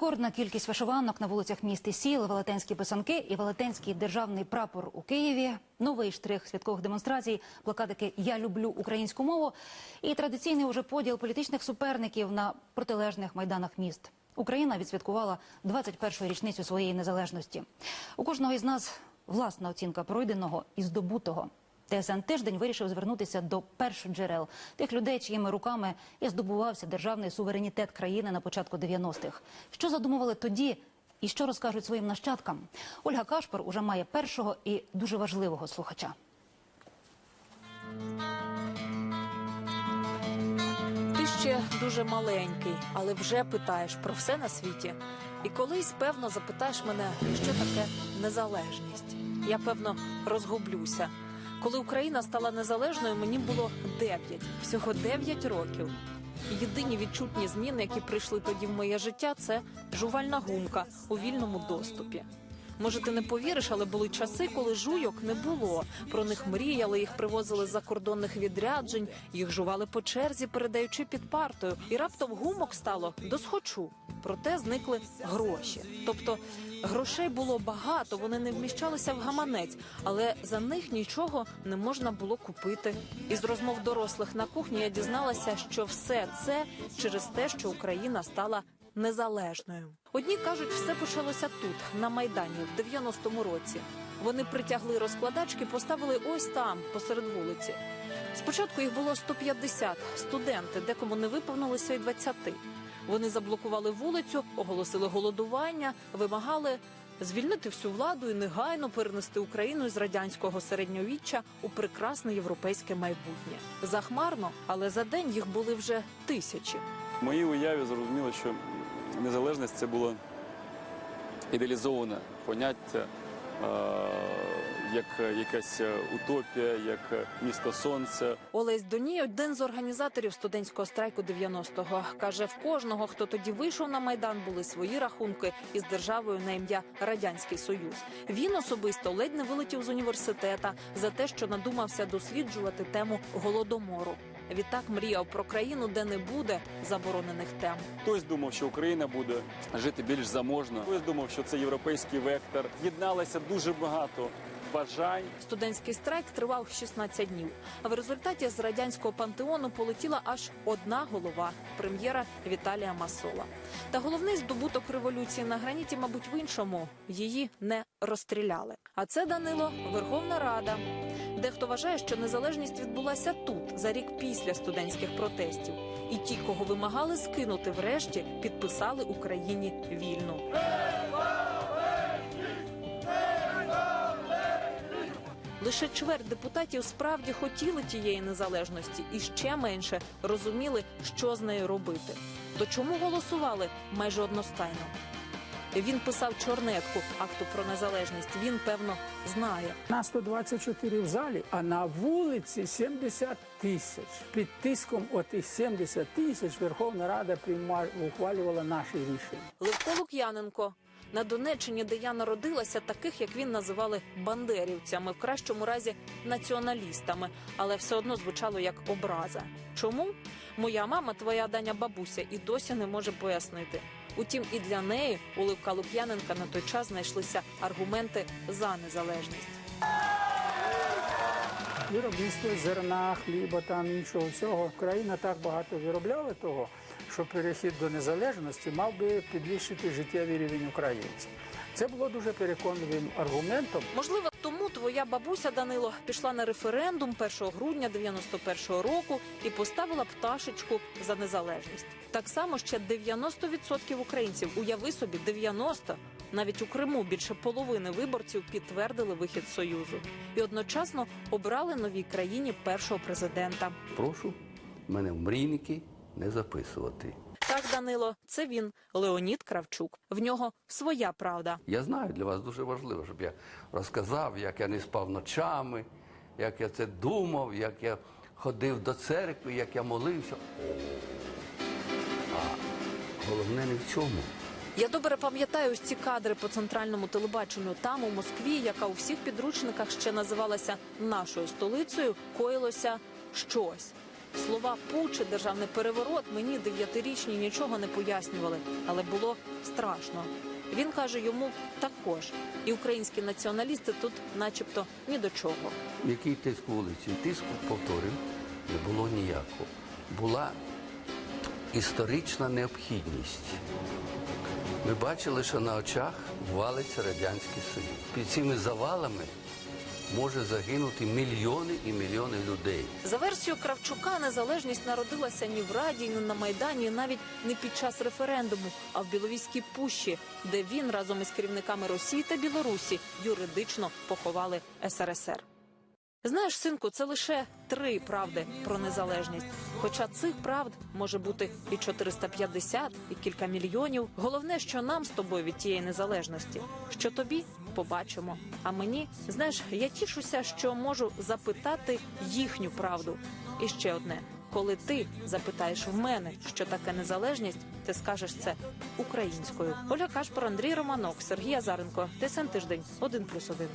Рекордна кількість вишиванок на вулицях міст і сіл, велетенські писанки і велетенський державний прапор у Києві. Новий штрих святкових демонстрацій, плакатики Я люблю українську мову і традиційний уже поділ політичних суперників на протилежних майданах міст. Україна відсвяткувала 21-ю річницю своєї незалежності. У кожного із нас власна оцінка пройденого і здобутого. ТСН тиждень вирішив звернутися до першоджерел тих людей, чиїми руками і здобувався державний суверенітет країни на початку 90-х. Що задумували тоді і що розкажуть своїм нащадкам? Ольга Кашпар уже має першого і дуже важливого слухача. Ти ще дуже маленький, але вже питаєш про все на світі. І колись, певно, запитаєш мене, що таке незалежність. Я, певно, розгублюся. Коли Україна стала незалежною, мені було 9, всього 9 років. Єдині відчутні зміни, які прийшли тоді в моє життя, це жувальна гумка у вільному доступі. Може, ти не повіриш, але були часи, коли жуйок не було. Про них мріяли, їх привозили з закордонних відряджень, їх жували по черзі, передаючи під партою. І раптом гумок стало досхочу. Проте зникли гроші. Тобто грошей було багато, вони не вміщалися в гаманець, але за них нічого не можна було купити. Із розмов дорослих на кухні я дізналася, що все це через те, що Україна стала незалежною. Одні кажуть, все почалося тут, на майдані, в 90-му році. Вони притягли розкладачки, поставили ось там, посеред вулиці. Спочатку їх було 150 студенти, декому не виповнилося й 20. Вони заблокували вулицю, оголосили голодування, вимагали звільнити всю владу і негайно перенести Україну з радянського середньовіччя у прекрасне європейське майбутнє. Захмарно, але за день їх були вже тисячі. В моїй уяві зрозуміло, що незалежність це було ідеалізоване поняття, е, як якась утопія, як місто сонця. Олесь Доній, один з організаторів студентського страйку 90-го, каже: в кожного, хто тоді вийшов на майдан, були свої рахунки із державою на ім'я Радянський Союз. Він особисто ледь не вилетів з університета за те, що надумався досліджувати тему голодомору. Відтак мріяв про країну, де не буде заборонених тем. Хтось думав, що Україна буде жити більш заможно. Хтось думав, що це європейський вектор. Єдналося дуже багато бажань. Студентський страйк тривав 16 днів. В результаті з радянського пантеону полетіла аж одна голова прем'єра Віталія Масола. Та головний здобуток революції на граніті, мабуть, в іншому її не розстріляли. А це Данило Верховна Рада. Дехто вважає, що незалежність відбулася тут за рік після студентських протестів. І ті, кого вимагали скинути, врешті підписали Україні вільну. Лише чверть депутатів справді хотіли тієї незалежності і ще менше розуміли, що з нею робити. То чому голосували майже одностайно? Він писав чорнетку акту про незалежність. Він певно знає. На 124 в залі, а на вулиці 70 тисяч. Під тиском отих 70 тисяч Верховна Рада прийма- ухвалювала наші рішення. Левко Лук'яненко. На Донеччині, де я народилася, таких як він називали бандерівцями, в кращому разі націоналістами, але все одно звучало як образа. Чому? Моя мама, твоя даня бабуся, і досі не може пояснити. Утім, і для неї у Левка Лук'яненка на той час знайшлися аргументи за незалежність. Виробництво зерна, хліба, там іншого всього. Україна так багато виробляла того, що перехід до незалежності мав би підвищити життєвий рівень українців. Це було дуже переконливим аргументом. Можливо, тому твоя бабуся Данило пішла на референдум 1 грудня 91-го року і поставила пташечку за незалежність. Так само ще 90% українців, уяви собі, 90%. навіть у Криму більше половини виборців підтвердили вихід союзу і одночасно обрали новій країні першого президента. Прошу мене в мрійники не записувати. Так, Данило, це він, Леонід Кравчук. В нього своя правда. Я знаю, для вас дуже важливо, щоб я розказав, як я не спав ночами, як я це думав, як я ходив до церкви, як я молився. А головне не в цьому. Я добре пам'ятаю ось ці кадри по центральному телебаченню. Там, у Москві, яка у всіх підручниках ще називалася нашою столицею, коїлося щось. Слова пуч, і державний переворот мені дев'ятирічні нічого не пояснювали, але було страшно. Він каже йому також. І українські націоналісти тут, начебто, ні до чого. Який тиск вулиці? Тиску, повторюю, не було ніякого. Була історична необхідність. Ми бачили, що на очах валиться Радянський Союз. Під цими завалами може загинути мільйони і мільйони людей. За версією Кравчука, незалежність народилася ні в Раді, ні на Майдані, навіть не під час референдуму, а в Біловійській пущі, де він разом із керівниками Росії та Білорусі юридично поховали СРСР. Знаєш, синку, це лише три правди про незалежність. Хоча цих правд може бути і 450, і кілька мільйонів. Головне, що нам з тобою від тієї незалежності, що тобі побачимо. А мені, знаєш, я тішуся, що можу запитати їхню правду. І ще одне: коли ти запитаєш в мене, що таке незалежність, ти скажеш це українською. Оля Кашпор, Андрій Романок, Сергій Азаренко, ТСН тиждень 1+,1.